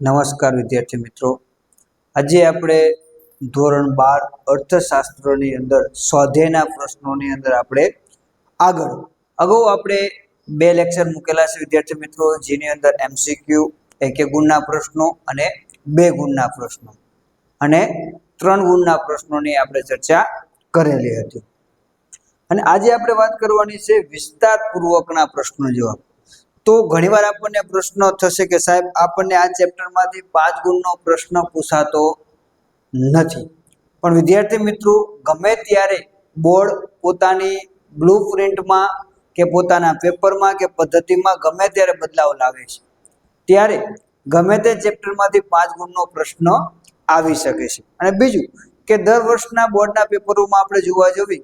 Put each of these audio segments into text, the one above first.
નમસ્કાર વિદ્યાર્થી મિત્રો. આજે આપણે ધોરણ બાર અર્થશાસ્ત્રની અંદર, સ્વાધ્યાયના પ્રશ્નોની અંદર આપણે આગળ. અગાઉ આપણે બે લેક્ચર મૂકેલા છે વિદ્યાર્થી મિત્રો, જેની અંદર એમસીક્યુ એક એક ગુણના પ્રશ્નો અને બે ગુણના પ્રશ્નો. અને ત્રણ ગુણના પ્રશ્નોની આપણે ચર્ચા કરેલી હતી. અને આજે આપણે વાત કરવાની છે વિસ્તારપૂર્વકના પ્રશ્નો જવાબ. તો ઘણીવાર આપણને પ્રશ્ન થશે કે સાહેબ, આપણને આ ચેપ્ટરમાંથી પાંચ ગુણનો પ્રશ્ન પૂછાતો નથી. પણ વિદ્યાર્થી મિત્રો, ગમે ત્યારે બોર્ડ પોતાની બ્લુ પ્રિન્ટમાં કે પોતાના પેપરમાં કે પદ્ધતિમાં ગમે ત્યારે બદલાવ લાવે છે, ત્યારે ગમે તે ચેપ્ટરમાંથી પાંચ ગુણનો પ્રશ્ન આવી શકે છે. અને બીજું કે દર વર્ષના બોર્ડના પેપરોમાં આપણે જોવા જઈએ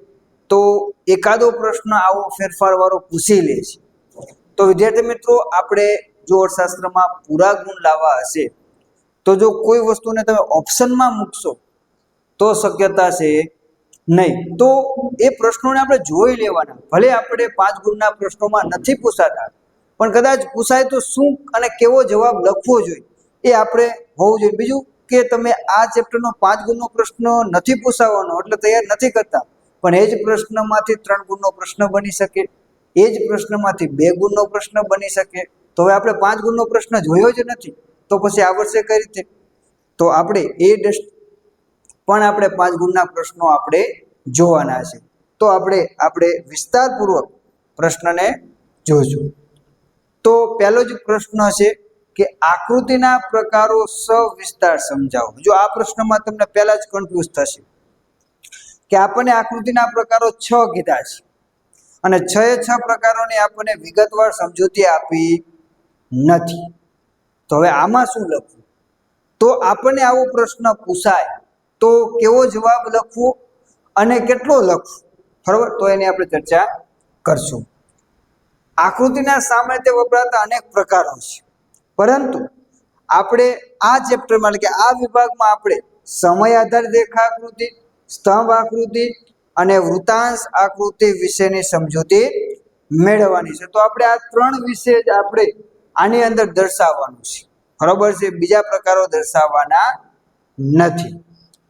તો એકાદો પ્રશ્ન આવો ફેરફાર વાળો પૂછી લે છે. તો વિદ્યાર્થી મિત્રો, આપણે જો અર્થશાસ્ત્રમાં પૂરા ગુણ લાવવા હશે, તો જો કોઈ વસ્તુને તમે ઓપ્શનમાં મૂકશો, તો શક્યતા છે નહીં. તો એ પ્રશ્નોને આપણે જોઈ લેવાના. ભલે આપણે પાંચ ગુણના પ્રશ્નોમાં નથી પૂછાતા, પણ કદાચ પૂછાય તો શું અને કેવો જવાબ લખવો જોઈએ, એ આપણે હોવું જોઈએ. બીજું કે તમે આ ચેપ્ટરનો પાંચ ગુણનો પ્રશ્ન નથી પૂછાવાનો, એટલે તૈયાર નથી કરતા, પણ એ જ પ્રશ્નમાંથી ત્રણ ગુણનો પ્રશ્ન બની શકે. એ જ પ્રશ્નમાંથી બે ગુણનો પ્રશ્ન બની શકે. તો હવે આપણે પાંચ ગુણનો પ્રશ્ન જોયો જ નથી. તો પછી આવડશે કઈ રીતે? તો આપણે એ પણ આપણે પાંચ ગુણના પ્રશ્નો આપણે જોવાના છે. તો આપણે આપણે વિસ્તારપૂર્વક પ્રશ્નને જોઈશું. તો પહેલો જ પ્રશ્ન છે કે આકૃતિના પ્રકારો સવિસ્તાર સમજાવો. જો આ પ્રશ્નમાં તમને પહેલા જ કન્ફ્યુઝ થશે કે આપણને આકૃતિના પ્રકારો છ કીધા છે. અને છ છ પ્રકારોની આપણને વિગતવાર સમજૂતી આપી નથી. તો હવે આમાં શું લખવું? તો આપણને આવો પ્રશ્ન પૂછાય, તો કેવો જવાબ લખવો અને કેટલો લખવું? બરાબર? તો એની આપણે ચર્ચા કરશું. આકૃતિના સામાન્ય રીતે વપરાતા અનેક પ્રકારો છે. પરંતુ આપણે આ ચેપ્ટરમાં એટલે કે આ વિભાગમાં આપણે સમય આધારિત રેખાકૃતિ સ્તંભ આકૃતિ અને વૃતાંશ આકૃતિ વિશેની સમજૂતી મેળવવાની છે. તો આપણે આ ત્રણ વિશે જ આપણે આની અંદર દર્શાવવાનું છે. બરોબર છે? બીજા પ્રકારો દર્શાવવાના નથી.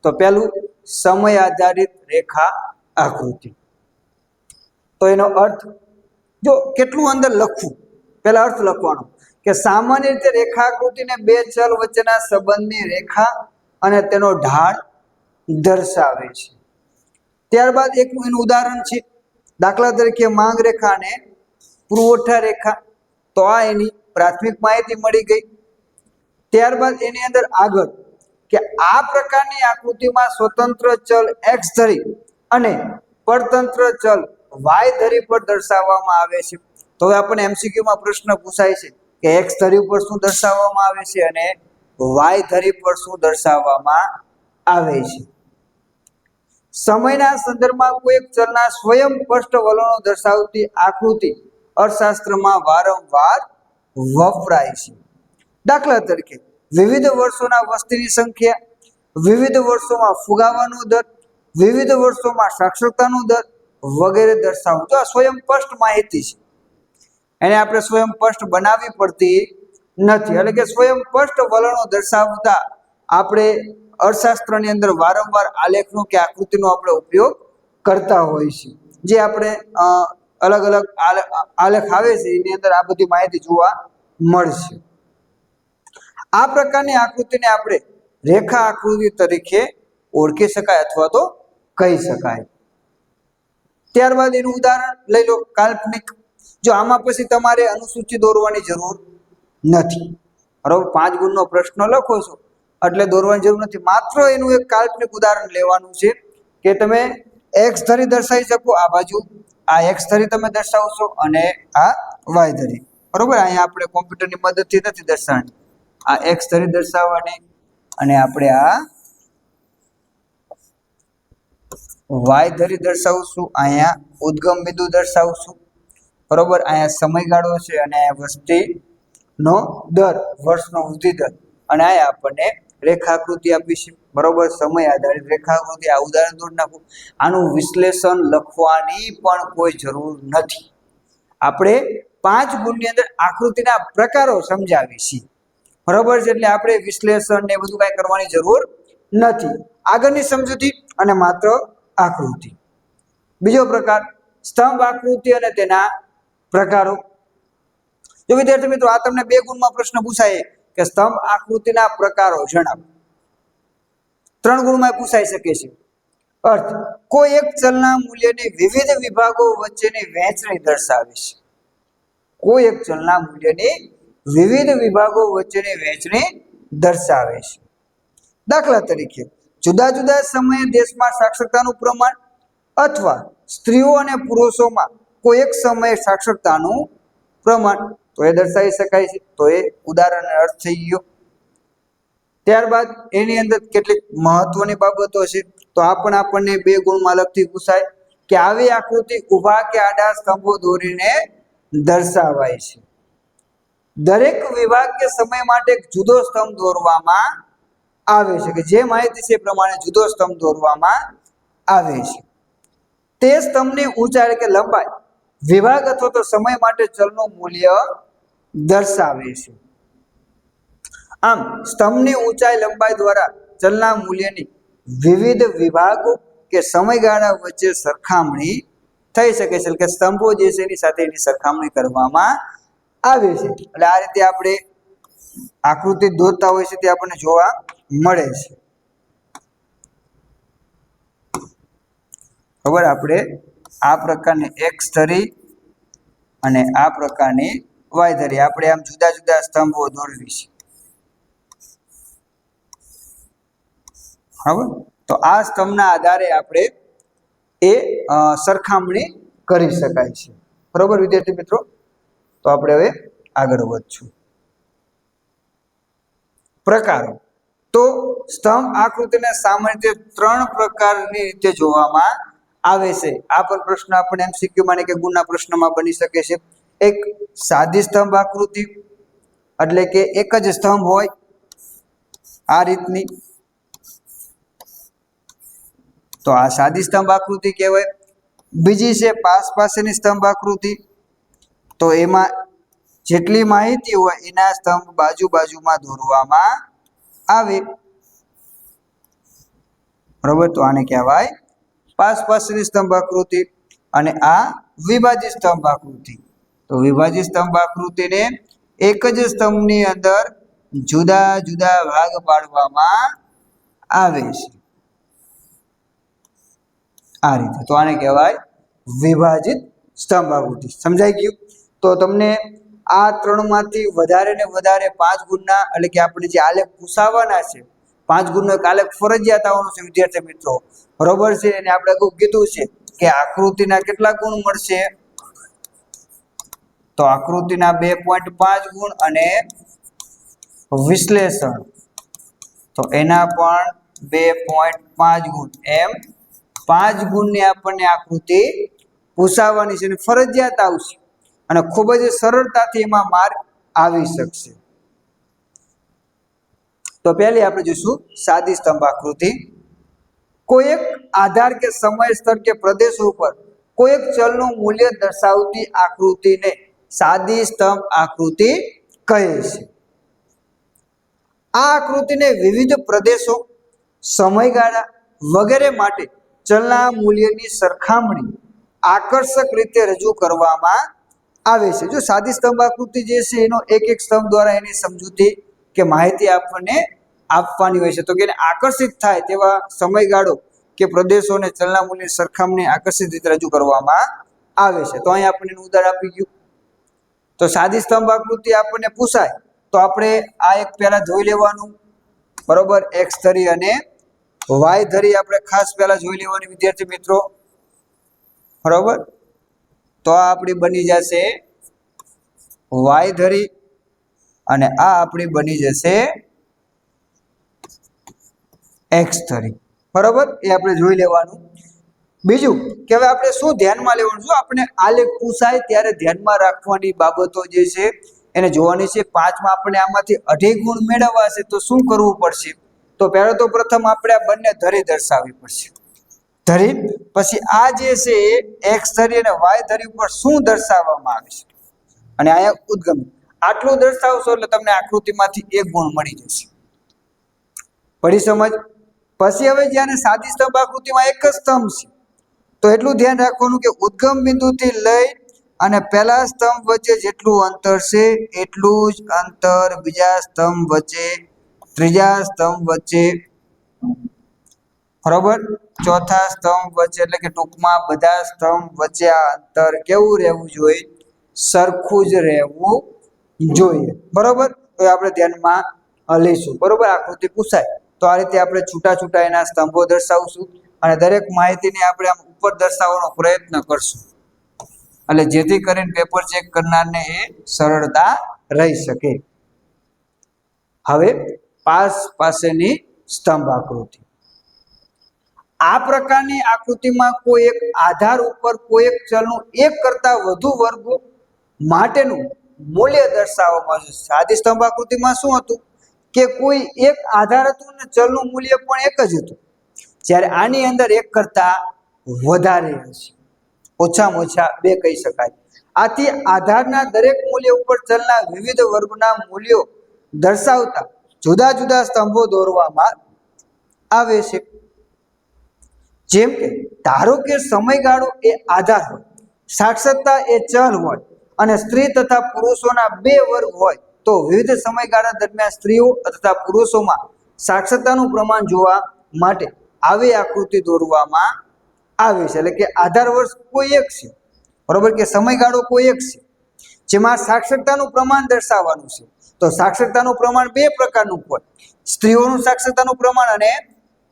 તો પહેલું સમય આધારિત રેખા આકૃતિ. તો એનો અર્થ, જો કેટલું અંદર લખવું, પહેલા અર્થ લખવાનો, કે સામાન્ય રીતે રેખાકૃતિને બે ચલ વચ્ચેના સંબંધની રેખા અને તેનો ઢાળ દર્શાવે છે. ત્યારબાદ એક એનું ઉદાહરણ છે, દાખલા તરીકે માંગ રેખા અને પુરવઠા રેખા. તો આ એની પ્રાથમિક માહિતી મળી ગઈ. ત્યારબાદ એની અંદર આગળ કે આ પ્રકારની આકૃતિમાં સ્વતંત્ર ચલ એક્સ ધરી અને પરતંત્ર ચલ વાય ધરી પર દર્શાવવામાં આવે છે. તો હવે આપણને એમસીક્યુમાં પ્રશ્ન પૂછાય છે કે એક્સ ધરી ઉપર શું દર્શાવવામાં આવે છે અને વાય ધરી પર શું દર્શાવવામાં આવે છે. સમયના સંદર્ભમાં કોઈ ચલના સ્વયં સ્પષ્ટ વલણો દર્શાવતી આકૃતિ અર્થશાસ્ત્રમાં વારંવાર વપરાય છે. દાખલા તરીકે, વિવિધ વર્ષોના વસ્તીની સંખ્યા, વિવિધ વર્ષોમાં ફુગાવાનો દર, વિવિધ વર્ષોમાં સાક્ષરતાનો દર વગેરે દર્શાવવું તો આ સ્વયં સ્પષ્ટ માહિતી છે. એને આપણે સ્વયં સ્પષ્ટ બનાવવી પડતી નથી. એટલે કે સ્વયં સ્પષ્ટ વલણો દર્શાવતા આપણે અર્થશાસ્ત્રની અંદર વારંવાર આલેખનો કે આકૃતિનો આપણે ઉપયોગ કરતા હોઈએ છીએ જે આપણે અલગ અલગ આલે- આલેખ આવે છે, એની અંદર આ બધી માહિતી જોવા મળશે. આ પ્રકારની આકૃતિને આપણે રેખા આકૃતિ તરીકે ઓળખી શકાય અથવા તો કહી શકાય. ત્યારબાદ એનું ઉદાહરણ લઈ લો, કાલ્પનિક. જો આમાં પછી તમારે અનુસૂચિ દોરવાની જરૂર નથી. બરોબર? પાંચ ગુણનો પ્રશ્ન લખો છો. એટલે દોરવાની જરૂર નથી. માત્ર એનું એક કાલ્પનિક ઉદાહરણ લેવાનું છે કે તમે એક્સ ધરી દર્શાવી શકો આ બાજુ, આ એક્સ ધરી તમે દર્શાવશો અને આ વાય ધરી. બરોબર? અહીંયા આપણે કોમ્પ્યુટરની મદદથી નથી દર્શાવવાની. આ એક્સ ધરી દર્શાવવાની અને આપણે આ વાય ધરી દર્શાવશું, અહીંયા ઉદ્ગમ બિંદુ દર્શાવશું. બરોબર? અહીંયા સમયગાળો છે અને અહીંયા વસ્તીનો દર, વર્ષનો વૃદ્ધિ દર. અને અહીંયા આપણને રેખાકૃતિ આપી છે. બરોબર, સમય આધારિત રેખાકૃતિ. આ ઉદાહરણ દોરી નાખું. આનું વિશ્લેષણ લખવાની પણ કોઈ જરૂર નથી. આપણે પાંચ ગુણની અંદર આકૃતિના પ્રકારો સમજાવી છીએ. બરોબર છે? એટલે આપણે વિશ્લેષણ ને બધું કાંઈ કરવાની જરૂર નથી. આગળની સમજૂતી અને માત્ર આકૃતિ. બીજો પ્રકાર, સ્તંભ આકૃતિ અને તેના પ્રકારો. જો વિદ્યાર્થી મિત્રો, આ તમને બે ગુણમાં પ્રશ્ન પૂછાય કે સ્તંભ આકૃતિના પ્રકારો જણાવો. ત્રણ ગુણમાં પૂછાઈ શકે છે. અર્થ, કોઈ એક ચલના મૂલ્યને વિવિધ વિભાગો વચ્ચેની વહેંચણી દર્શાવે છે. કોઈ એક ચલના મૂલ્યની વિવિધ વિભાગો વચ્ચેની વહેંચણી દર્શાવે છે. દાખલા તરીકે, જુદા જુદા સમયે દેશમાં સાક્ષરતાનું પ્રમાણ અથવા સ્ત્રીઓ અને પુરુષોમાં કોઈ એક સમયે સાક્ષરતાનું પ્રમાણ તો એ દર્શાવી શકાય છે. તો એ ઉદાહરણ અર્થ થઈ ગયો. ત્યારબાદ એની અંદર કેટલીક મહત્વની બાબતો છે. તો આ પણ આપણને બે ગુણમાં લગતી પૂછાય કે આવી આકૃતિ ઊભા કે આડા સ્તંભો દોરીને દર્શાવાય છે. દરેક વિભાગ કે સમય માટે એક જુદો સ્તંભ દોરવામાં આવે છે કે જે માહિતી છે પ્રમાણે જુદો સ્તંભ દોરવામાં આવે છે. તે સ્તંભની ઊંચાઈ કે લંબાઈ વિભાગ અથવા તો સમય માટે ચલનું મૂલ્ય દર્શાવે છે. આમ, સ્તંભની ઊંચાઈ લંબાઈ દ્વારા ચલના મૂલ્યની વિવિધ વિભાગો કે સમયગાળા વચ્ચે સરખામણી થઈ શકે છે. કે સ્તંભો જે છે એની સાથે એની સરખામણી કરવામાં આવે છે. એટલે આ રીતે આપણે આકૃતિ દોરતા હોય છે તે આપણને જોવા મળે છે. ખબર? આપણે આ પ્રકારની એક સ્તરી અને આ પ્રકારની વાય ધરી. આપણે આમ જુદા જુદા સ્તંભો દોરવી છે. બરાબર? તો આ સ્તંભના આધારે આપણે એ સરખામણી કરી શકાય છે. બરોબર, વિદ્યાર્થી મિત્રો? તો આપણે હવે આગળ વધશું. પ્રકારો. તો સ્તંભ આકૃતિને સામાન્ય ત્રણ પ્રકારની રીતે જોવામાં આવે છે. આ પણ પ્રશ્ન આપણે એમસીક્યુ માં કે ગુણના પ્રશ્નમાં બની શકે છે. એક સાદી સ્તંભ આકૃતિ, એટલે કે એક જ સ્તંભ હોય આ રીતની. તો આ સાદી સ્તંભ આકૃતિ કહેવાય. બીજી છે પાસ પાસેની સ્તંભ આકૃતિ. તો એમાં જેટલી માહિતી હોય એના સ્તંભ બાજુ બાજુમાં દોરવામાં આવે. બરોબર? તો આને કહેવાય પાસ પાસની સ્તંભ આકૃતિ અને આ વિભાજિત સ્તંભ આકૃતિ. તો વિભાજિત સ્તંભ આકૃતિને એક જ સ્તંભની અંદર જુદા જુદા ભાગ પાડવામાં આવે છે. આ રીતે. તો આને કહેવાય વિભાજિત સ્તંભ આકૃતિ. સમજાઈ ગયું? તો તમને આ ત્રણમાંથી વધારે ને વધારે પાંચ ગુણના એટલે કે આપણે જે આલેખ પૂછાવાના છે, પાંચ ગુણનો એક આલેખ ફરજિયાત આવવાનો છે, વિદ્યાર્થી મિત્રો. બરોબર છે? અને આપણે કીધું છે કે આકૃતિના કેટલા ગુણ મળશે? તો આકૃતિના બે પોઈન્ટ પાંચ ગુણ અને વિશ્લેષણ. તો એના પણ બે પોઈન્ટ પાંચ ગુણ. એમ પાંચ ગુણની આપણને આકૃતિ પૂછાવાની છે અને ફરજિયાત આવશે. અને ખૂબ જ સરળતાથી એમાં માર્ક આવી શકશે. તો પહેલી આપણે જોઈશું સાદી સ્તંભ આકૃતિ. કોઈ એક આધાર કે સમય સ્તર કે પ્રદેશ ઉપર કોઈ એક ચલનું મૂલ્ય દર્શાવતી આકૃતિને સાદી સ્તંભ આકૃતિ કહે છે. આ આકૃતિને વિવિધ પ્રદેશો, સમયગાળા વગેરે માટે ચલના મૂલ્યની સરખામણી આકર્ષક રીતે રજૂ કરવામાં આવે છે. જો સાદી સ્તંભ આકૃતિ જે છે, એનો એક એક સ્તંભ દ્વારા એની સમજૂતી કે માહિતી આપણને આપવાની હોય છે. તો કે આકર્ષિત થાય તેવા સમયગાળો કે પ્રદેશોને ચલના મૂલ્યની સરખામણી આકર્ષિત રીતે રજૂ કરવામાં આવે છે. તો અહીં આપણને ઉદાહરણ આપી ગયું. તો સાદી સ્તંભ આકૃતિ આપણને પૂછાય, તો આપણે આ એક પહેલા જોઈ લેવાનું. બરોબર? એક્સ ધરી અને વાય ધરી આપણે ખાસ પહેલા જોઈ લેવાની, વિદ્યાર્થી મિત્રો. બરોબર? તો આ આપણી બની જશે વાય ધરી અને આ આપણી બની જશે એક્સ ધરી. બરોબર? એ આપણે જોઈ લેવાનું. બીજું કે હવે આપણે શું ધ્યાનમાં લેવાનું જો આપણે આલેખ પૂછાય ત્યારે ધ્યાનમાં રાખવાની બાબતો જે છે એને જોવાની છે. પાંચમાં આપણે આમાંથી અઢી ગુણ મેળવવા છે તો શું કરવું પડશે? તો પહેલો તો પ્રથમ આપણે આ બંને ધરી દર્શાવવી પડશે. ધરી, પછી આ જે છે એક્સ ધરી અને વાય ધરી ઉપર શું દર્શાવવામાં આવે છે? અને અહીંયા ઉદ્ગમ, આટલું દર્શાવશો એટલે તમને આકૃતિમાંથી એક ગુણ મળી જશે. પડી સમજ? પછી હવે જ્યારે સાદી સ્તંભ આકૃતિમાં એક જ સ્તંભ છે. તો એટલું ધ્યાન રાખવાનું કે ઉદ્ગમ બિંદુથી લઈ અને પહેલા સ્તંભ વચ્ચે જેટલું અંતર છે, એટલું જ અંતર બીજા સ્તંભ વચ્ચે, ત્રીજા સ્તંભ વચ્ચે. બરોબર? ચોથા સ્તંભ વચ્ચે એટલે કે ટૂંકમાં બધા સ્તંભ વચ્ચે આ અંતર કેવું રહેવું જોઈએ? સરખું જ રહેવું જોઈએ. બરોબર? તો આપણે ધ્યાનમાં લઈશું. બરોબર? આકૃતિ પૂછાય. તો આ રીતે આપણે છૂટા છૂટા એના સ્તંભો દર્શાવશું. અને દરેક માહિતીને આપણે આમ ઉપર દર્શાવવાનો પ્રયત્ન કરશું. એટલે જેથી કરીને પેપર ચેક કરનારને એ સરળતા રહી શકે. હવે પાસ પાસેની સ્તંભ આકૃતિ. આ પ્રકારની આકૃતિમાં કોઈ એક આધાર ઉપર કોઈ એક ચલનું એક કરતા વધુ વર્ગો માટેનું મૂલ્ય દર્શાવવામાં આવે છે સાદી સ્તંભ આકૃતિમાં શું હતું? કે કોઈ એક આધાર હતું ને ચલનું મૂલ્ય પણ એક જ હતું. જ્યારે આની અંદર એક કરતા વધારે હશે. ઓછામાં ઓછા બે કહી શકાય. આથી આધારના દરેક મૂલ્ય ઉપર ચલના વિવિધ વર્ગના મૂલ્યો દર્શાવતા જુદા જુદા સ્તંભો દોરવામાં આવે છે. જેમ કે, ધારો કે સમયગાળો એ આધાર હોય, સાક્ષરતા એ ચલ હોય અને સ્ત્રી તથા પુરુષોના બે વર્ગ હોય, તો વિવિધ સમયગાળા દરમિયાન સ્ત્રીઓ તથા પુરુષોમાં સાક્ષરતાનું પ્રમાણ જોવા માટે આવી આકૃતિ દોરવામાં આવે છે. એટલે કે આધાર વર્ષ કોઈ એક છે. બરોબર? કે સમયગાળો કોઈ એક છે. જેમાં સાક્ષરતાનું પ્રમાણ દર્શાવવાનું છે. તો સાક્ષરતાનું પ્રમાણ બે પ્રકારનું હોય. સ્ત્રીઓનું સાક્ષરતાનું પ્રમાણ અને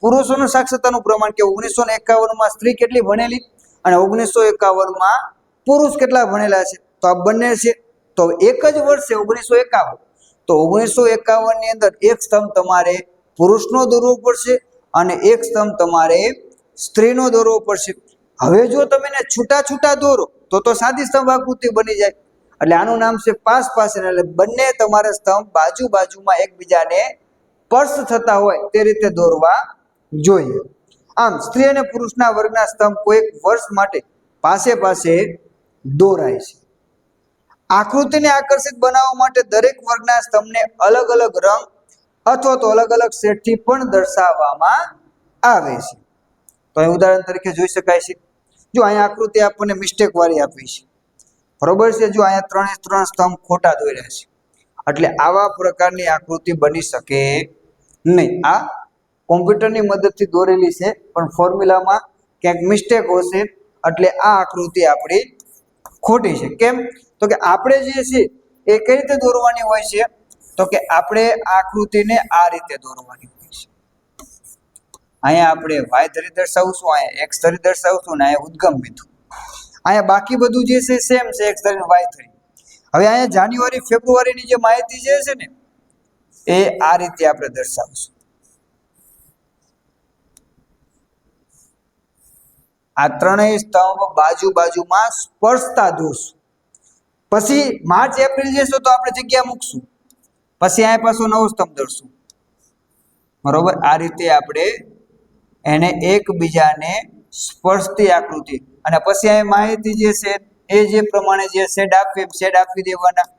પુરુષોનું સાક્ષરતાનું પ્રમાણ કે ઓગણીસો ને એકાવનમાં સ્ત્રી કેટલી ભણેલી અને ઓગણીસો એકાવનમાં પુરુષ કેટલા ભણેલા છે? તો આ બંને છે. તો એક જ વર્ષે ઓગણીસો એકાવન. તો ઓગણીસો એકાવનની અંદર એક સ્તંભ તમારે પુરુષનો દોરવો પડશે અને એક સ્તંભ તમારે સ્ત્રીનો દોરવો પડશે હવે જો તમે એને છૂટા છૂટા દોરો, તો તો સાદી સ્તંભ આકૃતિ બની જાય. એટલે આનું નામ છે પાસ પાસ એટલે બંને તમારે સ્તંભ બાજુ બાજુમાં એકબીજાને સ્પર્શ થતા હોય તે રીતે દોરવા જોઈએ. આમ, સ્ત્રી અને પુરુષના વર્ગના સ્તંભ કોઈક વર્ષ માટે પાસે પાસે દોરાય છે. આકૃતિને આકર્ષિત બનાવવા માટે દરેક વર્ગના સ્તંભને અલગ અલગ રંગ અથવા તો અલગ અલગ સેટથી પણ દર્શાવવામાં આવે છે. તો અહીં ઉદાહરણ તરીકે જોઈ શકાય છે, જો અહીંયા આકૃતિ આપણને મિસ્ટેક વાળી આપી છે. બરોબર છે? જો અહીંયા ત્રણે ત્રણ સ્તંભ ખોટા દોર્યા છે. એટલે આવા પ્રકારની આકૃતિ બની શકે નહીં. આ કોમ્પ્યુટરની મદદથી દોરેલી છે, પણ ફોર્મ્યુલામાં ક્યાંક મિસ્ટેક હશે, એટલે આ આકૃતિ આપણી ખોટી છે. કેમ? તો કે આપણે જે છે, એ કઈ રીતે દોરવાની હોય છે? તો કે આપણે આકૃતિને આ રીતે દોરવાની. અહીંયા આપણે વાય ધરી દર્શાવશું, અહીંયા એક્સ ધરી દર્શાવશું ને અહીંયા ઉદ્ગમ બિંદુ અહીંયા બાકી બધું જે છે સેમ છે, એક્સ ધરી વાય ધરી. હવે અહીંયા જાન્યુઆરી, ફેબ્રુઆરીની જે માહિતી જે છે ને, એ આ રીતે આપણે દર્શાવશું. આ ત્રણેય સ્તંભ બાજુ બાજુમાં સ્પર્શતા દોષ. પછી માર્ચ, એપ્રિલ જશો તો આપણે જગ્યા મૂકશું. પછી અહીંયા પાછો નવો સ્તંભ દોરશું. બરોબર? આ રીતે આપણે એને એકબીજાને સ્પર્શતી આકૃતિ. અને પછી અહીં માહિતી જે છે, એ જે પ્રમાણે જે શેડ આપવી શેડ આપી દેવાના.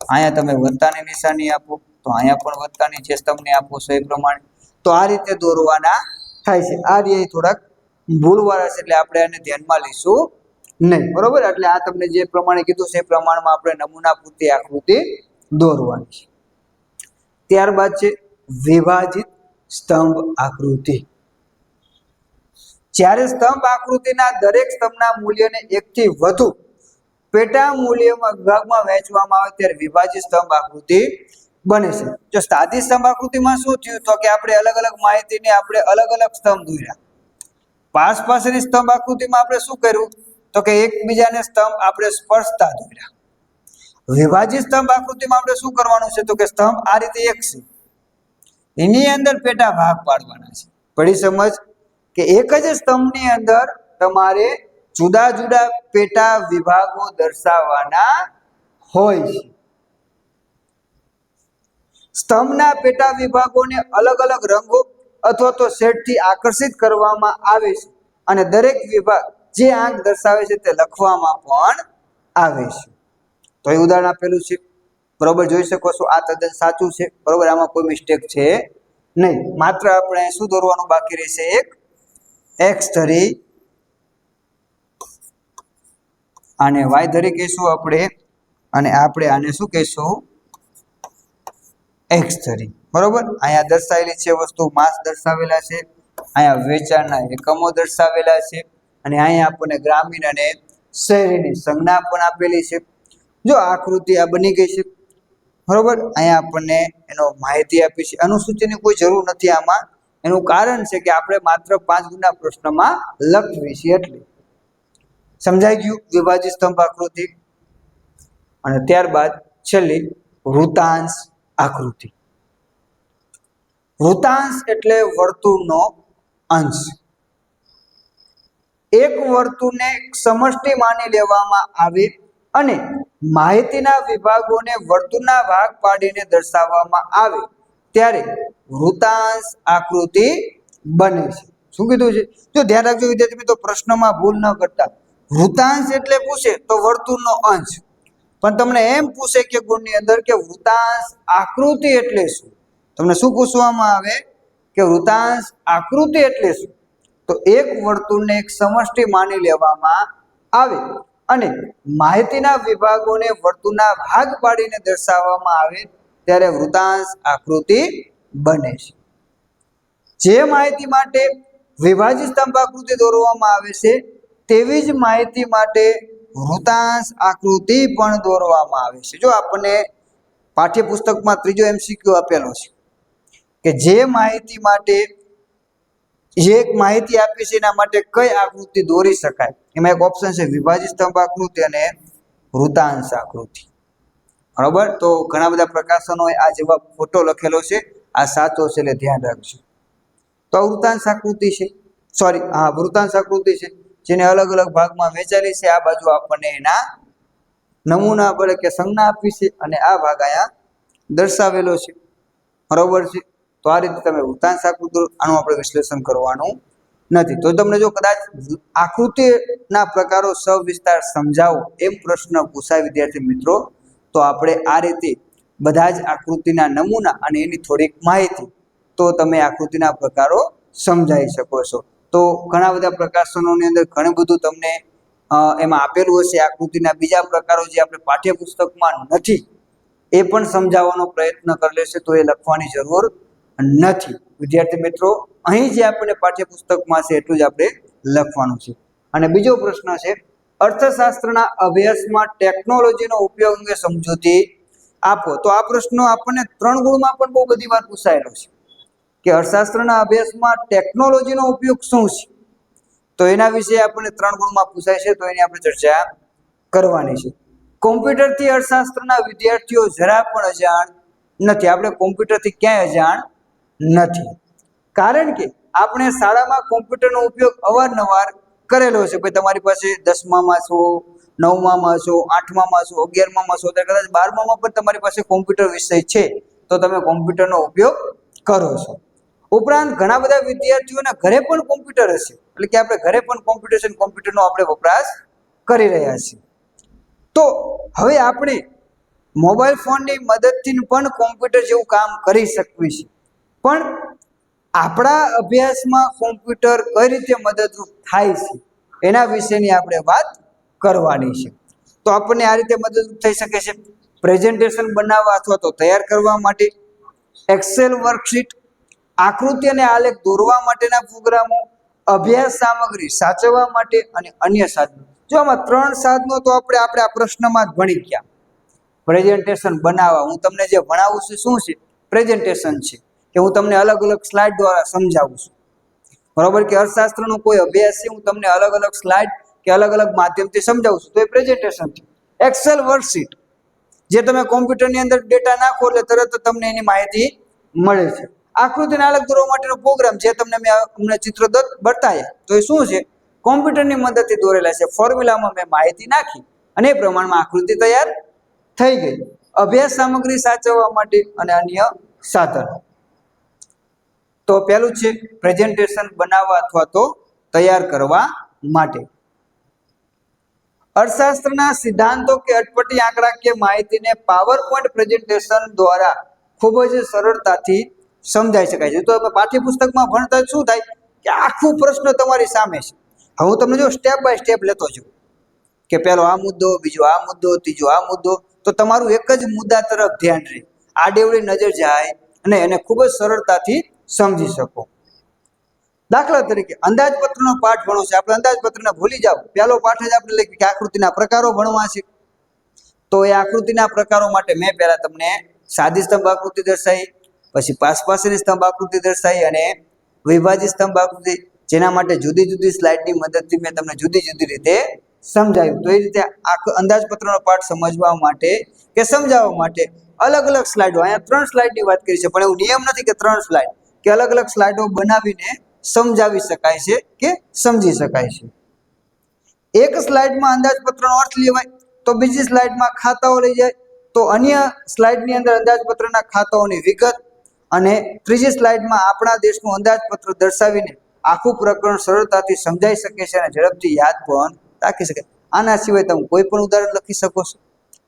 અહીંયા તમે વત્તાની નિશાની આપો, તો અહીંયા પણ વત્તાની જે તમને આપો છો એ પ્રમાણે. તો આ રીતે દોરવાના થાય છે. આ રીતે થોડાક ભૂલવાળા છે, એટલે આપણે એને ધ્યાનમાં લઈશું નહીં. બરોબર? એટલે આ તમને જે પ્રમાણે કીધું છે, એ પ્રમાણમાં આપણે નમૂના પૂરતી આકૃતિ દોરવાની છે. ત્યારબાદ છે, વિભાજિત સ્તંભ આકૃતિ. જ્યારે સ્તંભ આકૃતિના દરેક સ્તંભના મૂલ્યને એકથી વધુ પેટા મૂલ્યમાં વિભાગમાં વહેંચવામાં આવે ત્યારે વિભાજિત સ્તંભ આકૃતિ બને છે. જો સાદી સ્તંભ આકૃતિમાં શું થયું? તો કે આપણે અલગ અલગ માહિતીને આપણે અલગ અલગ સ્તંભ દોર્યા. પાસ પાસેની સ્તંભ આકૃતિમાં આપણે શું કર્યું? તો કે એકબીજાને સ્તંભ આપણે સ્પર્શતા દોર્યા. વિભાજિત સ્તંભ આકૃતિમાં આપણે શું કરવાનું છે? તો કે સ્તંભ આ રીતે એક છે. એની અંદર પેટા ભાગ પાડવાના છે. પડી સમજ કે એક જ સ્તંભની અંદર તમારે જુદા જુદા પેટા વિભાગો દર્શાવવાના હોય છે. સ્તંભના પેટા વિભાગોને અલગ અલગ રંગો અથવા તો શેડથી આકર્ષિત કરવામાં આવે છે અને દરેક વિભાગ જે આંક દર્શાવે છે તે લખવામાં પણ આવે છે. તો એ ઉદાહરણ આપેલું છે. બરોબર જોઈ શકો છો, આ તદ્દન સાચું છે, બરોબર, આમાં કોઈ મિસ્ટેક છે નહીં. માત્ર આપણે શું દોરવાનું બાકી રહેશે એક? એક્સ ધરી આને વાય ધરી કહીશું આપણે, અને આપણે આને શું કહીશું? એક્સ ધરી. બરોબર? અહીંયા દર્શાવેલી છે વસ્તુ, માસ દર્શાવેલા છે, અહીંયા વેચાણના એકમો દર્શાવેલા છે, અને અહીંયા આપણને ગ્રામીણ અને શહેરીની સંજ્ઞા પણ આપેલી છે. જો આકૃતિ આ બની ગઈ છે બરોબર? અહીંયા આપણને એનો માહિતી આપી છે. અનુસૂચિની કોઈ જરૂર નથી આમાં. એનું કારણ છે કે આપણે માત્ર પાંચ ગુણના પ્રશ્નમાં લખવી છે એટલે. સમજાઈ ગયું? વિભાજિત સ્તંભ આકૃતિ. અને ત્યારબાદ છેલ્લી વૃતાંશ આકૃતિ. વૃતાંશ એટલે વર્તુળનો અંશ. એક વર્તુળને સમષ્ટિ માની લેવામાં આવે અને માહિતીના વિભાગોને વર્તુળના ભાગ પાડીને દર્શાવવામાં આવે, ત્યારે વૃતાંશ આકૃતિ બને છે. શું કીધું છે? જો ધ્યાન રાખજો વિદ્યાર્થી મિત્રો, પ્રશ્નમાં ભૂલ ન કરતા. વૃતાંશ એટલે પૂછે તો વર્તુળનો અંશ. પણ તમને એમ પૂછે કે ગુણની અંદર કે વૃતાંશ આકૃતિ એટલે શું? તમને શું પૂછવામાં આવે? કે વૃતાંશ આકૃતિ એટલે શું? તો એક વર્તુળને એક સમષ્ટિ માની લેવામાં આવે. અને માહિતીના વિભાગોને વર્તુળના ભાગ પાડીને દર્શાવવામાં આવે ત્યારે વૃતાંશ આકૃતિ બને છે. જે માહિતી માટે વિભાજિત સ્તંભ આકૃતિ દોરવામાં આવે છે, તેવી જ માહિતી માટે વૃતાંશ આકૃતિ પણ દોરવામાં આવે છે. જો આપણને પાઠ્યપુસ્તકમાં ત્રીજો એમસીક્યુ આપેલો છે, કે જે માહિતી માટે જે એક માહિતી આપી છે એના માટે કઈ આકૃતિ દોરી શકાય? એમાં એક ઓપ્શન છે વિભાજિત સ્તંભ આકૃતિ અને વૃતાંશ આકૃતિ. બરોબર? તો ઘણા બધા પ્રકાશનોએ આ જવાબ ખોટો લખેલો છે. આ સાચો છે એટલે ધ્યાન રાખજો. તો વૃતાંશ આકૃતિ છે. સોરી હા વૃતાંશ આકૃતિ છે. જેને અલગ અલગ ભાગમાં વહેંચાયેલી છે. આ બાજુ આપણને એના નમૂના બળે કે સંજ્ઞા આપી છે અને આ ભાગ અહીંયા દર્શાવેલો છે. બરોબર છે? તો આ રીતે તમે વૃતાંશ આકૃતિ આનું આપણે વિશ્લેષણ કરવાનું નથી. તો તમને જો કદાચ આકૃતિના પ્રકારો સવિસ્તાર સમજાવો એમ પ્રશ્ન પૂછાય વિદ્યાર્થી મિત્રો, તો આપણે આ રીતે બધા જ આકૃતિના નમૂના અને એની થોડીક માહિતી તો તમે આકૃતિના પ્રકારો સમજાવી શકો છો. તો ઘણા બધા પ્રકાશનોની અંદર ઘણું બધું તમને એમાં આપેલું હશે. આકૃતિના બીજા પ્રકારો જે આપણે પાઠ્યપુસ્તકમાં નથી, એ પણ સમજાવવાનો પ્રયત્ન કરી લેશે તો એ લખવાની જરૂર નથી. વિદ્યાર્થી મિત્રો, અહીં જે આપણે પાઠ્યપુસ્તકમાં છે એટલું જ આપણે લખવાનું છે. અને બીજો પ્રશ્ન છે, અર્થશાસ્ત્રના અભ્યાસમાં ટેકનોલોજીનો ઉપયોગ અંગે સમજૂતી આપો. તો આ પ્રશ્નો આપણને ત્રણ ગુણમાં પણ બહુ બધી વાર પૂછાયેલો છે. કે અર્થશાસ્ત્રના અભ્યાસમાં ટેકનોલોજીનો ઉપયોગ શું છે? તો એના વિશે આપણને ત્રણ ગુણમાં પૂછાય છે, તો એની આપણે ચર્ચા કરવાની છે. કોમ્પ્યુટરથી અર્થશાસ્ત્રના વિદ્યાર્થીઓ જરા પણ અજાણ નથી. આપણે કોમ્પ્યુટરથી ક્યાંય અજાણ નથી. કારણ કે આપણે શાળામાં કોમ્પ્યુટરનો ઉપયોગ અવારનવાર કરેલો છે. ભાઈ, તમારી પાસે દસમામાં છો, નવમામાં છો, આઠમામાં છો, અગિયારમામાં છો, ત્યારે કદાચ બારમામાં પણ તમારી પાસે કોમ્પ્યુટર વિષય છે, તો તમે કોમ્પ્યુટરનો ઉપયોગ કરો છો. ઉપરાંત ઘણા બધા વિદ્યાર્થીઓના ઘરે પણ કોમ્પ્યુટર હશે. એટલે કે આપણે ઘરે પણ કોમ્પ્યુટર કોમ્પ્યુટરનો આપણે વપરાશ કરી રહ્યા છીએ. તો હવે આપણે મોબાઈલ ફોનની મદદથી પણ કોમ્પ્યુટર જેવું કામ કરી શકવી છે. પણ આપણા અભ્યાસમાં કોમ્પ્યુટર કઈ રીતે મદદરૂપ થાય છે, એના વિશેની આપણે વાત કરવાની છે. તો આપણને આ રીતે મદદરૂપ થઈ શકે છે. પ્રેઝન્ટેશન બનાવવા અથવા તો તૈયાર કરવા માટે એક્સેલ વર્કશીટ આકૃતિ અને આલેખ દોરવા માટેના પ્રોગ્રામો, અભ્યાસ સામગ્રી સાચવવા માટે અને અન્ય સાધનો. જો આમાં ત્રણ સાધનો તો આપણે આપણે આ પ્રશ્નમાં જ ભણી ગયા. પ્રેઝન્ટેશન બનાવવા. હું તમને જે ભણાવું છું, શું છે? પ્રેઝન્ટેશન છે. કે હું તમને અલગ અલગ સ્લાઇડ દ્વારા સમજાવું છું. બરોબર? કે અર્થશાસ્ત્રનો કોઈ અભ્યાસ છે, હું તમને અલગ અલગ સ્લાઇડ કે અલગ અલગ માધ્યમથી સમજાવું છું. તો એ પ્રેઝન્ટેશન છે. એક્સેલ વર્કશીટ જે તમે કોમ્પ્યુટરની અંદર ડેટા નાખો એટલે તરત તમને એની માહિતી મળે છે. આકૃતિને અલગ દોરવા માટેનો પ્રોગ્રામ જે તમને મેં અમને ચિત્ર બતાવ્યા. તો એ શું છે? કોમ્પ્યુટરની મદદથી દોરેલા છે. ફોર્મ્યુલામાં મેં માહિતી નાખી અને એ પ્રમાણમાં આકૃતિ તૈયાર થઈ ગઈ. અભ્યાસ સામગ્રી સાચવવા માટે અને અન્ય સાધનો. તો પહેલું છે પ્રેઝન્ટેશન બનાવવા અથવા તો તૈયાર કરવા માટે. અર્થશાસ્ત્રના સિદ્ધાંતો કે અટપટી આંકડાકીય માહિતીને પાવર પોઈન્ટ પ્રેઝન્ટેશન દ્વારા ખૂબ જ સરળતાથી સમજાઈ શકાય છે. તો પાઠ્યપુસ્તકમાં ભણતા શું થાય? કે આખું પ્રશ્ન તમારી સામે છે. હું તમને જો સ્ટેપ બાય સ્ટેપ લેતો છું કે પહેલો આ મુદ્દો, બીજો આ મુદ્દો, ત્રીજો આ મુદ્દો, તો તમારું એક જ મુદ્દા તરફ ધ્યાન રહે. આડેવડી નજર જાય અને એને ખૂબ જ સરળતાથી સમજી શકો. દાખલા તરીકે અંદાજપત્રનો પાઠ ભણો છે. આપણે અંદાજપત્રને ભૂલી જાઓ. પહેલો પાઠ જ આપણે લખી કે આકૃતિના પ્રકારો ભણવા છે. તો એ આકૃતિના પ્રકારો માટે મેં પહેલાં તમને સાદી સ્તંભ આકૃતિ દર્શાવી, પછી પાસપાસની સ્તંભ આકૃતિ દર્શાવી અને વિભાજિત સ્તંભ આકૃતિ. જેના માટે જુદી જુદી સ્લાઇડની મદદથી મેં તમને જુદી જુદી રીતે સમજાવ્યું. તો એ રીતે આ અંદાજપત્રનો પાઠ સમજવા માટે કે સમજાવવા માટે અલગ અલગ સ્લાઇડો. અહીંયા ત્રણ સ્લાઇડની વાત કરી છે, પણ એવું નિયમ નથી કે ત્રણ સ્લાઇડ. કે અલગ અલગ સ્લાઇડો બનાવીને સમજાવી શકાય છે કે સમજી શકાય છે. એક સ્લાઇડમાં અંદાજપત્રનો અર્થ લેવાય તો બીજી સ્લાઇડમાં ખાતાઓ લઈ જાય તો અન્ય સ્લાઇડની અંદર અંદાજપત્રના ખાતાઓની વિગત અને ત્રીજી સ્લાઇડમાં આપણા દેશનું અંદાજપત્ર દર્શાવીને આખું પ્રકરણ સરળતાથી સમજાઈ શકે છે અને ઝડપથી યાદ પણ રાખી શકે. આના સિવાય તમે કોઈ પણ ઉદાહરણ લખી શકો છો.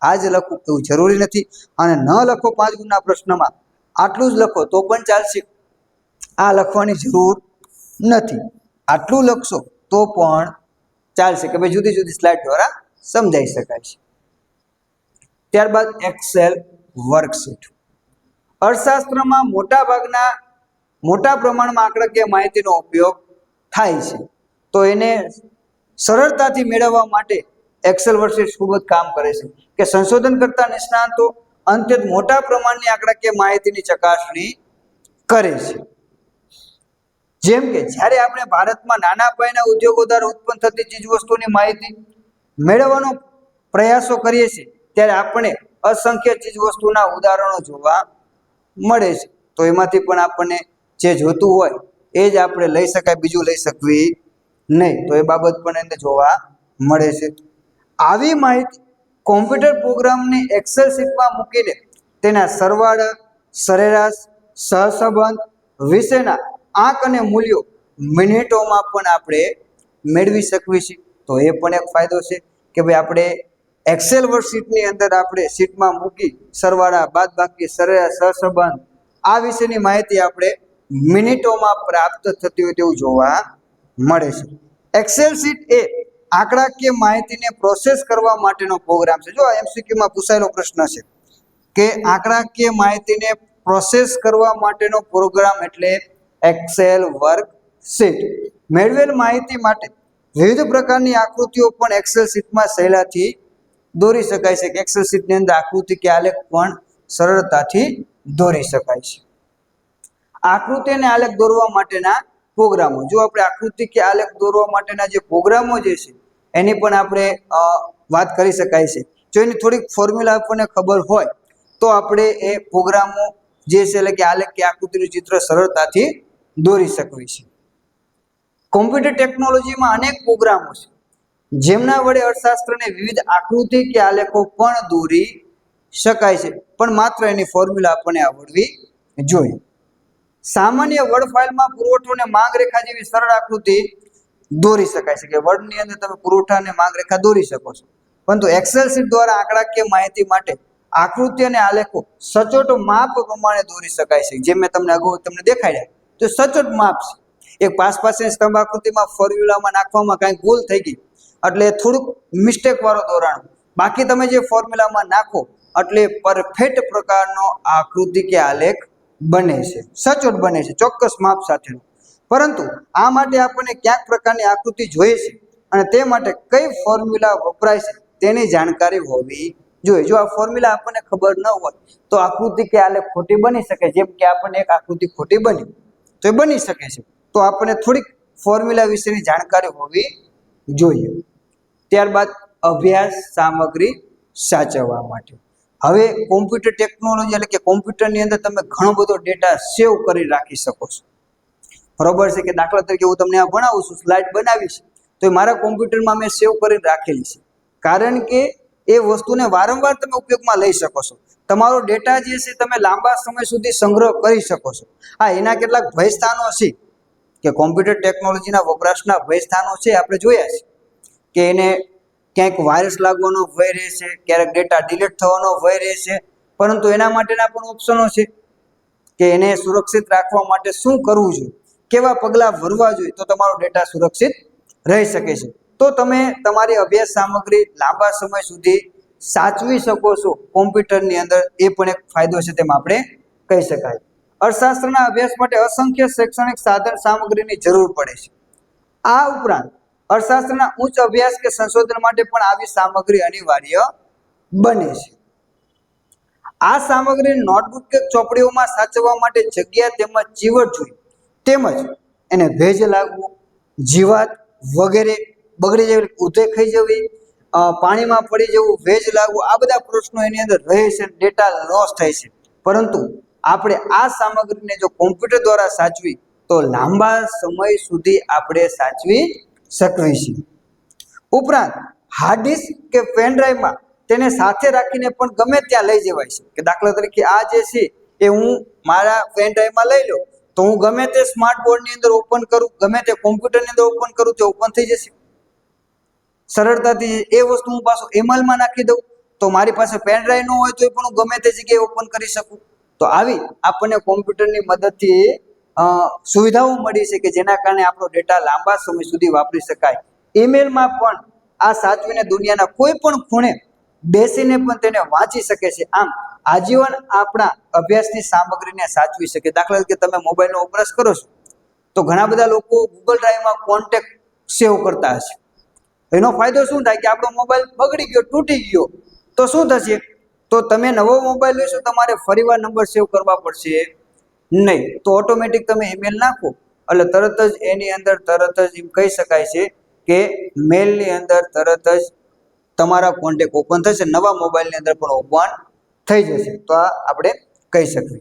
આ જ લખવું એવું જરૂરી નથી. અને ન લખો પાંચ ગુણના પ્રશ્નમાં. આટલું જ લખો તો પણ ચાલશે. આ લખવાની જરૂર નથી. આટલું લખશો તો પણ ચાલશે કે ભાઈ જુદી જુદી સ્લાઇડ દ્વારા સમજાઈ શકાય છે. ત્યારબાદ એક્સેલ વર્કશીટ અર્થશાસ્ત્રમાં મોટા ભાગના, મોટા પ્રમાણમાં આંકડાકીય માહિતીનો ઉપયોગ થાય છે. તો એને સરળતાથી મેળવવા માટે એક્સેલ વર્કશીટ ખૂબ જ કામ કરે છે. કે સંશોધન કરતા નિષ્ણાતો અંતે મોટા પ્રમાણની આંકડાકીય માહિતીની ચકાસણી કરે છે. જેમ કે જ્યારે આપણે ભારતમાં નાના પાયાના ઉદ્યોગો દ્વારા ઉત્પન્ન થતી ચીજવસ્તુઓની માહિતી મેળવવાનો પ્રયાસો કરીએ છીએ, ત્યારે આપણે અસંખ્ય ચીજવસ્તુના ઉદાહરણો જોવા મળે છે. તો એમાંથી પણ આપણને જે જોતું હોય, એ જ આપણે લઈ શકાય, બીજું લઈ શકવી નહીં. તો એ બાબત પણ એને જોવા મળે છે. આવી માહિતી કોમ્પ્યુટર પ્રોગ્રામની એક્સેલ શીટમાં મૂકીને તેના સરવાળા, સરેરાશ, સહસંબંધ વિશેના આંક અને મૂલ્યો મિનિટોમાં પણ આપણે મેળવી શકીએ છીએ તો એ પણ એક ફાયદો છે કે ભાઈ આપણે એક્સેલ વર્કશીટની અંદર આપણે શીટમાં મૂકી સરવાળા બાદ બાકી સરેરાશ સહસંબંધ આ વિશેની માહિતી આપણે મિનિટોમાં પ્રાપ્ત થતી હોય તેવું જોવા મળે છે. એક્સેલ શીટ એ આંકડાકીય માહિતીને પ્રોસેસ કરવા માટેનો પ્રોગ્રામ છે. જો એમસીક્યુમાં પૂછાયેલો પ્રશ્ન છે કે આંકડાકીય માહિતીને પ્રોસેસ કરવા માટેનો પ્રોગ્રામ એટલે એક્સેલ વર્ક શીટ મેળવેલ માહિતી માટે વિવિધ પ્રકારની આકૃતિઓ પણ એક્સેલ શીટમાં સહેલાથી દોરી શકાય છે. એક્સેલ શીટની અંદર આકૃતિ કે આલેખ પણ સરળતાથી દોરી શકાય છે. આકૃતિ અને આલેખ દોરવા માટેના પ્રોગ્રામો. જો આપણે આકૃતિ કે આલેખ દોરવા માટેના જે પ્રોગ્રામો જે છે, એની પણ આપણે વાત કરી શકાય છે. જો એની થોડીક ફોર્મ્યુલા આપણને ખબર હોય, તો આપણે એ પ્રોગ્રામો જે છે, એટલે કે આલેખ કે આકૃતિનું ચિત્ર સરળતાથી દોરી શકવી છે. કોમ્પ્યુટર ટેકનોલોજીમાં અનેક પ્રોગ્રામો છે. જેમના વડે અર્થશાસ્ત્રને વિવિધ આકૃતિ કે આલેખો પણ દોરી શકાય છે. પણ માત્ર એની ફોર્મ્યુલા આપણને આવડવી જોઈએ. સામાન્ય વર્ડ ફાઇલમાં પુરવઠો અને માંગ રેખા જેવી સરળ આકૃતિ દોરી શકાય છે કે વર્ડની અંદર તમે પુરવઠા અને માંગ રેખા દોરી શકો છો. પરંતુ એક્સેલ શીટ દ્વારા આંકડાકીય માહિતી માટે આકૃતિ અને આલેખો સચોટ માપ પ્રમાણે દોરી શકાય છે, જે મેં તમને અગાઉ તમને દેખાડ્યા. તો સચોટ માપ છે. એક પાસ પાસે સ્તંભ આકૃતિમાં ફોર્મ્યુલામાં નાખવામાં કાંઈ ભૂલ થઈ ગઈ, એટલે થોડુંક મિસ્ટેક વાળો દોરાણ બાકી તમે જે ફોર્મ્યુલામાં નાખો, એટલે પરફેક્ટ પ્રકારનો આકૃતિ કે આલેખ બને છે. સચોટ બને છે, ચોક્કસ માપ સાથેનો. પરંતુ આ માટે આપણને ક્યાંક પ્રકારની આકૃતિ જોઈએ છે અને તે માટે કઈ ફોર્મ્યુલા વપરાય છે તેની જાણકારી હોવી જોઈએ. જો આ ફોર્મ્યુલા આપણને ખબર ન હોય, તો આકૃતિ કે આલેખ ખોટી બની શકે, જેમ કે આપણને એક આકૃતિ ખોટી બની. તો એ બની શકે છે. તો આપણને થોડીક ફોર્મ્યુલા વિશેની જાણકારી હોવી જોઈએ. ત્યારબાદ અભ્યાસ સામગ્રી સાચવવા માટે. હવે કોમ્પ્યુટર ટેકનોલોજી એટલે કે કોમ્પ્યુટરની અંદર તમે ઘણો બધો ડેટા સેવ કરી રાખી શકો છો. બરોબર છે કે દાખલા તરીકે હું તમને આ ભણાવું છું સ્લાઇડ બનાવીશ, તો એ મારા કોમ્પ્યુટરમાં મેં સેવ કરીને રાખેલી છે. કારણ કે એ વસ્તુને વારંવાર તમે ઉપયોગમાં લઈ શકો છો. તમારો ડેટા જે છે તમે લાંબા સમય સુધી સંગ્રહ કરી શકો છો. હા, એના કેટલાક ભયસ્થાનો છે કે કોમ્પ્યુટર ટેકનોલોજીના વપરાશના ભયસ્થાનો છે, આપણે જોયા છે કે એને ક્યાંક વાયરસ લાગવાનો ભય રહેશે, ક્યારેક ડેટા ડિલીટ થવાનો ભય રહેશે, પરંતુ એના માટેના પણ ઓપ્શનો છે કે એને સુરક્ષિત રાખવા માટે શું કરવું જોઈએ, કેવા પગલાં ભરવા જોઈએ, તો તમારો ડેટા સુરક્ષિત રહી શકે છે. તો તમે તમારી અભ્યાસ સામગ્રી લાંબા સમય સુધી સાચવી શકો છો. કોમ્પ્યુટરની અંદર એ પણ એક ફાયદો છે તેમ આપણે કહી શકાય. અર્થશાસ્ત્રના અભ્યાસ માટે અસંખ્ય શૈક્ષણિક સાધન સામગ્રીની જરૂર પડે છે. આ ઉપરાંત, અર્થશાસ્ત્રના ઉચ્ચ અભ્યાસ કે સંશોધન માટે પણ આવી સામગ્રી અનિવાર્ય બને છે. આ સામગ્રી નોટબુક કે ચોપડીઓમાં સાચવવા માટે જગ્યા તેમજ ચીવટ જોઈએ તેમજ એને ભેજ લાગવું, જીવાત વગેરે બગડી જવી ઉધે ખાઈ જવી પાણીમાં પડી જવું ભેજ લાગવું, આ બધા પ્રશ્નો એની અંદર રહે છે ડેટા લોસ થાય છે. પરંતુ આપણે આ સામગ્રીને જો કોમ્પ્યુટર દ્વારા સાચવી, તો લાંબા સમય સુધી આપણે સાચવી શકવી છીએ ઉપરાંત હાર્ડ ડિસ્ક કે પેન ડ્રાઈવમાં તેને સાથે રાખીને પણ ગમે ત્યાં લઈ જવાય છે. કે દાખલા તરીકે આ જે છે, એ હું મારા પેન ડ્રાઈવમાં લઈ લઉં તો હું ગમે તે સ્માર્ટ બોર્ડની અંદર ઓપન કરું, ગમે તે કોમ્પ્યુટરની અંદર ઓપન કરું, તે ઓપન થઈ જશે. સરળતાથી એ વસ્તુ હું પાછું એમલમાં નાખી દઉં. તો મારી પાસે પેન ડ્રાઈવ ન હોય તો એ પણ હું ગમે તે જગ્યાએ ઓપન કરી શકું. તો આવી આપણને કોમ્પ્યુટરની મદદથી સુવિધાઓ મળી છે કે જેના કારણે આપણો ડેટા લાંબા સમય સુધી વાપરી શકાય. ઈમેલમાં પણ આ સાચવીને દુનિયાના કોઈ પણ ખૂણે બેસીને પણ તેને વાંચી શકે છે. આમ, આજીવન આપણા અભ્યાસની સામગ્રીને સાચવી શકે. દાખલા તરીકે તમે મોબાઈલનો વપરાશ કરો છો. તો ઘણા બધા લોકો ગૂગલ ડ્રાઈવમાં કોન્ટેક્ટ સેવ કરતા હશે. એનો ફાયદો શું થાય કે આપણો મોબાઈલ બગડી ગયો, તૂટી ગયો, તો શું થશે? તો તમે નવો મોબાઈલ લેશો, તમારે ફરીવાર નંબર સેવ કરવા પડશે. નહીં, તો ઓટોમેટિક તમે ઈમેલ નાખો. એટલે તરત જ એની અંદર તરત જ એમ કહી શકાય છે કે મેલની અંદર તરત જ તમારા કોન્ટેક ઓપન થશે, નવા મોબાઈલની અંદર પણ ઓપન થઈ જશે. તો આ આપણે કહી શકીએ.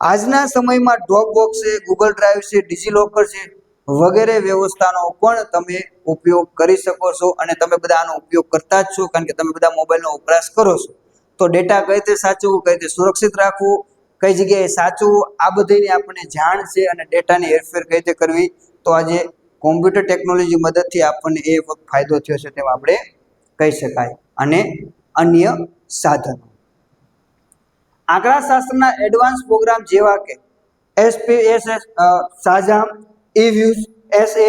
આજના સમયમાં ડ્રોપ બોક્સ છે ગૂગલ ડ્રાઈવ છે ડિજીલોકર છે વગેરે વ્યવસ્થાનો પણ તમે ઉપયોગ કરી શકો છો અને તમે બધા આનો ઉપયોગ કરતા જ છો, કારણ કે તમે બધા મોબાઈલનો વપરાશ કરો છો. તો ડેટા કઈ રીતે સાચવવું, કઈ રીતે સુરક્ષિત રાખવું, કઈ જગ્યાએ સાચવવું, આ બધીની આપણને જાણ છે અને ડેટાની હેરફેર કઈ રીતે કરવી, તો આજે કોમ્પ્યુટર ટેકનોલોજી મદદથી આપણને એ ફાયદો થયો છે તેમ આપણે કહી શકાય. અને અન્ય સાધનો. આંકડાશાસ્ત્રના એડવાન્સ પ્રોગ્રામ જેવા કે એસપીએસએસ સાજામ એ એસએ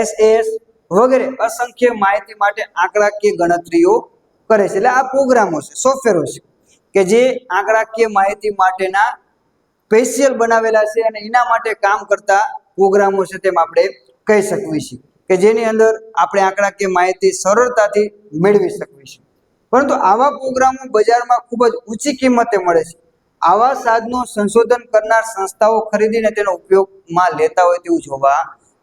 એસએસ વગેરે અસંખ્ય માહિતી માટે આંકડાકીય ગણતરીઓ કરે છે. એટલે આ પ્રોગ્રામો છે, સોફ્ટવેરો છે, કે જે આંકડાકીય માહિતી માટેના સ્પેશિયલ બનાવેલા છે અને એના માટે કામ કરતા પ્રોગ્રામો છે તેમ આપણે કહી શકીએ છીએ, કે જેની અંદર આપણે આંકડાકીય માહિતી સરળતાથી મેળવી શકીએ છીએ. પરંતુ આવા પ્રોગ્રામો બજારમાં ખૂબ જ ઊંચી કિંમતે મળે છે. આવા સાધનો સંશોધન કરનાર સંસ્થાઓ ખરીદીને તેનો ઉપયોગમાં લેતા હોય તેવું જોવા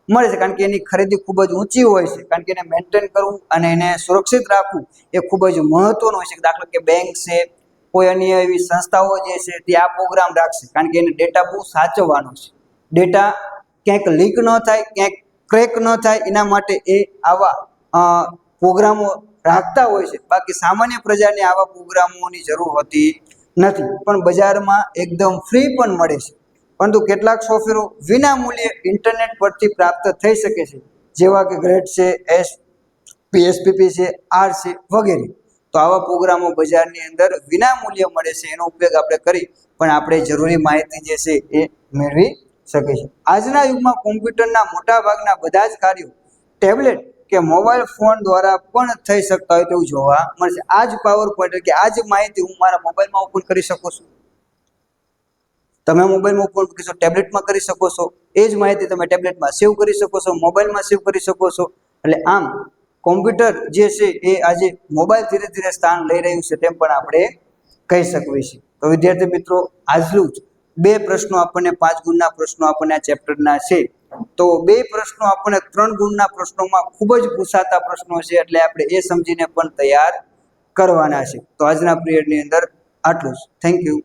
મળે છે. કારણ કે એની ખરીદી ખૂબ જ ઊંચી હોય છે. કારણ કે એને મેન્ટેન કરવું અને એને સુરક્ષિત રાખવું એ ખૂબ જ મહત્વનું હોય છે. દાખલા કે બેંક છે, કોઈ અન્ય એવી સંસ્થાઓ જે છે તે આ પ્રોગ્રામ રાખશે. કારણ કે એને ડેટા બહુ સાચવવાનો છે. ડેટા ક્યાંક લીક ન થાય, ક્યાંક ક્રેક ન થાય, એના માટે એ આવા પ્રોગ્રામો રાખતા હોય છે. બાકી સામાન્ય પ્રજાને આવા પ્રોગ્રામોની જરૂર હોતી નથી. પણ બજારમાં એકદમ ફ્રી પણ મળે છે. પરંતુ કેટલાક સોફ્ટવેરો વિના મૂલ્યે ઇન્ટરનેટ પરથી પ્રાપ્ત થઈ શકે છે. જેવા કે ગ્રેડ છે એસ પીએસપીપી છે આર છે વગેરે. તો આવા પ્રોગ્રામો બજારની અંદર વિના મૂલ્યે મળે છે. એનો ઉપયોગ આપણે કરી પણ આપણે જરૂરી માહિતી જે છે એ મેળવી શકે છે આજના યુગમાં કોમ્પ્યુટરના મોટા ભાગના બધા જ કાર્યો ટેબ્લેટ કે મોબાઈલ ફોન દ્વારા પણ થઈ શકતા હોય તેવું જોવા મળશે. આ જ પાવર પોઈન્ટ કે આ જ માહિતી હું મારા મોબાઈલમાં ઓપન કરી શકું છું. તમે મોબાઈલમાં ઓપન કરી શકો ટેબ્લેટમાં કરી શકો છો. એ જ માહિતી તમે ટેબ્લેટમાં સેવ કરી શકો છો, મોબાઈલમાં સેવ કરી શકો છો. એટલે આમ કોમ્પ્યુટર જે છે એ આજે મોબાઈલ ધીરે ધીરે સ્થાન લઈ રહ્યું છે તેમ પણ આપણે કહી શકીએ છીએ. તો વિદ્યાર્થી મિત્રો આજલું જ બે પ્રશ્નો આપણને, પાંચ ગુણના પ્રશ્નો આપણને આ ચેપ્ટરના છે. તો બે પ્રશ્નો આપણને ત્રણ ગુણના પ્રશ્નોમાં ખૂબ જ પૂછાતા પ્રશ્નો છે એટલે આપણે એ સમજીને પણ તૈયાર કરવાના છે. તો આજના પીરિયડની અંદર આટલું જ. Thank you